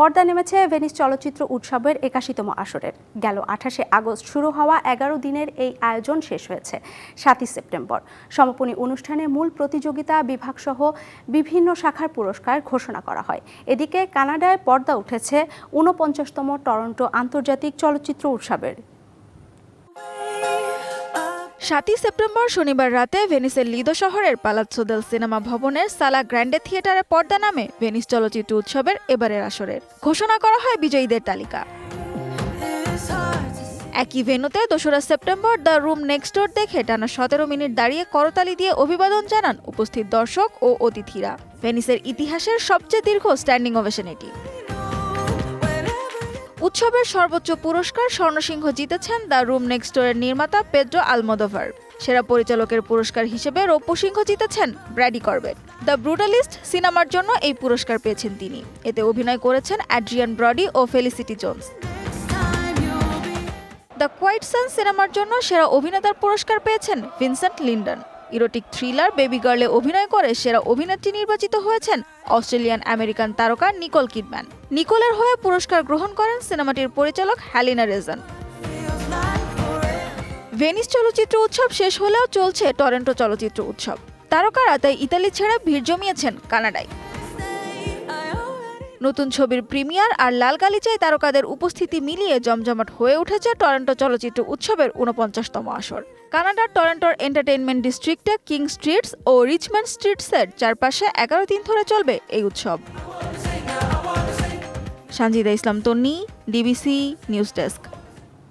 পর্দা নেমেছে ভেনিস চলচ্চিত্র উৎসবের একাশিতম আসরের। গেল আঠাশে আগস্ট শুরু হওয়া এগারো দিনের এই আয়োজন শেষ হয়েছে, সাতই সেপ্টেম্বর। সমাপনী অনুষ্ঠানে মূল প্রতিযোগিতা, বিভাগসহ বিভিন্ন শাখার পুরস্কার ঘোষণা করা হয়। এদিকে কানাডায় পর্দা উঠেছে ঊনপঞ্চাশতম টরন্টো আন্তর্জাতিক চলচ্চিত্র উৎসবের। সাতই সেপ্টেম্বর শনিবার রাতে ভেনিসের লিদো শহরের পালাৎসো দেল সিনেমা ভবনের সালা গ্র্যান্ডে থিয়েটারে পর্দা নামে ভেনিস চলচ্চিত্র উৎসবের এবারের আসরের ঘোষণা করা হয় বিজয়ীদের তালিকা। একই ভেনুতে দোসরা September the room next door দেখে টানা সতেরো মিনিট দাঁড়িয়ে করতালি দিয়ে অভিবাদন জানান উপস্থিত দর্শক ও অতিথিরা। ভেনিসের ইতিহাসের সবচেয়ে দীর্ঘ স্ট্যান্ডিং ওভেশন এটি। উৎসবের সর্বোচ্চ পুরস্কার স্বর্ণসিংহ জিতেছেন দ্য রুম নেক্সট ডোরের নির্মাতা পেড্রো আলমোদোভার। সেরা পরিচালকের পুরস্কার হিসেবে রৌপ্য সিংহ জিতেছেন ব্র্যাডি করবেট। দ্য ব্রুটালিস্ট সিনেমার জন্য এই পুরস্কার পেয়েছেন তিনি। এতে অভিনয় করেছেন Adrien Brody O Felicity Jones. The quiet son সিনেমার জন্য সেরা অভিনেতার পুরস্কার পেয়েছেন Vincent Lindon. Erotic thriller baby গার্লে অভিনয় করে সেরা অভিনেত্রী নির্বাচিত হয়েছেন অস্ট্রেলিয়ান আমেরিকান তারকা নিকোল কিডম্যান। নিকোলের হয়ে পুরস্কার গ্রহণ করেন সিনেমাটির পরিচালক হ্যালিনা রেজন। ভেনিস চলচ্চিত্র উৎসব শেষ হলেও চলছে টরেন্টো চলচ্চিত্র উৎসব। তারকারা তাই ইতালি ছেড়ে ভিড় জমিয়েছেন কানাডায়। নতুন ছবির প্রিমিয়ার আর লাল গালিচায় তারকাদের উপস্থিতি মিলিয়ে জমজমাট হয়ে উঠেছে টরেন্টো চলচ্চিত্র উৎসবের উনপঞ্চাশতম আসর। কানাডার টরেন্টোর এন্টারটেনমেন্ট ডিস্ট্রিক্টে কিং স্ট্রিটস ও রিচম্যান স্ট্রিটসের চারপাশে এগারো দিন ধরে চলবে এই উৎসব। Sanjida Islam, Tonni, DBC, news desk.